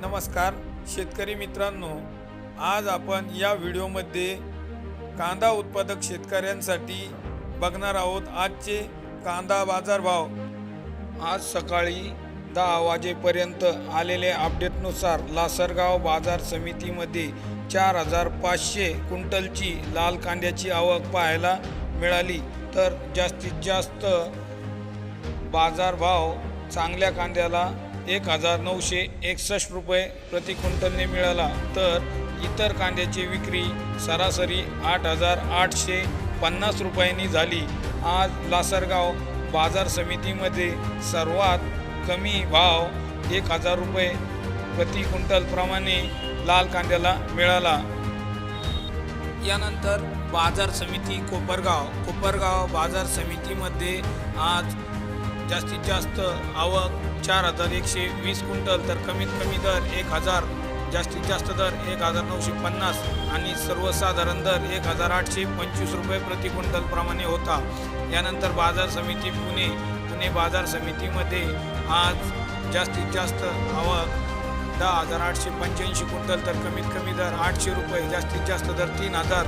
नमस्कार शेतकरी मित्रांनो आज आपण या व्हिडिओमध्ये कांदा उत्पादक शेतकऱ्यांसाठी बघणार आहोत आजचे कांदा बाजारभाव. आज सकाळी दहा वाजेपर्यंत आलेल्या अपडेटनुसार लासरगाव बाजार समितीमध्ये चार हजार पाचशे क्विंटलची लाल कांद्याची आवक पाहायला मिळाली. तर जास्तीत जास्त बाजारभाव चांगल्या कांद्याला एक हजार नऊशे एकसष्ट रुपये प्रति क्विंटलने मिळाला तर इतर कांद्याची विक्री सरासरी आठ हजार आठशे पन्नास रुपयांनी झाली. आज लासरगाव बाजार समितीमध्ये सर्वात कमी भाव एक हजार रुपये प्रति क्विंटलप्रमाणे लाल कांद्याला मिळाला. यानंतर बाजार समिती कोपरगाव. कोपरगाव बाजार समितीमध्ये आज जास्तीत जास्त आवक चार हजार एकशे वीस क्विंटल तर कमीत कमी दर एक हजार जास्तीत जास्त दर एक हजार नऊशे पन्नास आणि सर्वसाधारण दर एक हजार आठशे पंचवीस रुपये प्रति क्विंटलप्रमाणे होता. यानंतर बाजार समिती पुणे पुणे बाजार समितीमध्ये आज जास्तीत जास्त आवक दहा हजार आठशे पंच्याऐंशी क्विंटल तर कमीत कमी दर आठशे रुपये जास्तीत जास्त दर तीन हजार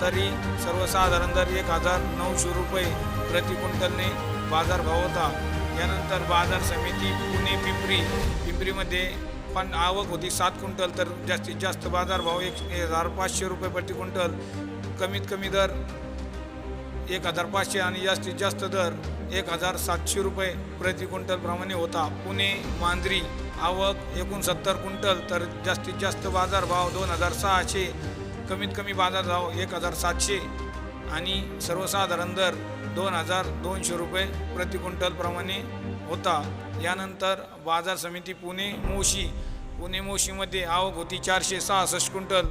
तरी सर्वसाधारण दर एक हजार नऊशे रुपये प्रति क्विंटलने बाजारभाव होता. यानंतर बाजार समिती पुणे पिंपरी पिंपरीमध्ये पण आवक होती सात क्विंटल तर जास्तीत जास्त बाजारभाव एक एक हजार पाचशे रुपये प्रति क्विंटल. कमीत कमी दर एक हजार पाचशे आणि जास्तीत जास्त दर एक हजार सातशे रुपये प्रति क्विंटलप्रमाणे होता. पुणे मांजरी आवक एकोणसत्तर क्विंटल तर जास्तीत जास्त बाजारभाव दोन हजार सहाशे कमीत कमी बाजार भाव एक हजार सातशे आणि सर्वसाधारण दर दोन हजार दोनशे रुपये प्रति क्विंटलप्रमाणे होता. यानंतर बाजार समिती पुणे मोशी पुणे मोशीमध्ये आवक होती चारशे सहासष्ट क्विंटल.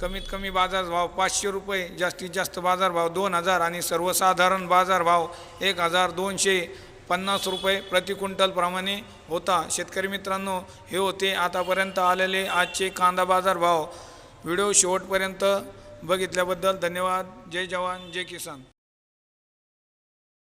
कमीत कमी बाजारभाव पाचशे रुपये जास्तीत जास्त बाजारभाव दोन हजार आणि सर्वसाधारण बाजारभाव एक हजार दोनशे पन्नास रुपये प्रति क्विंटलप्रमाणे होता. शेतकरी मित्रांनो हे होते आतापर्यंत आलेले आजचे कांदा बाजारभाव व्हिडिओ शेवटपर्यंत बघितल्याबद्दल धन्यवाद. जय जवान जय किसान.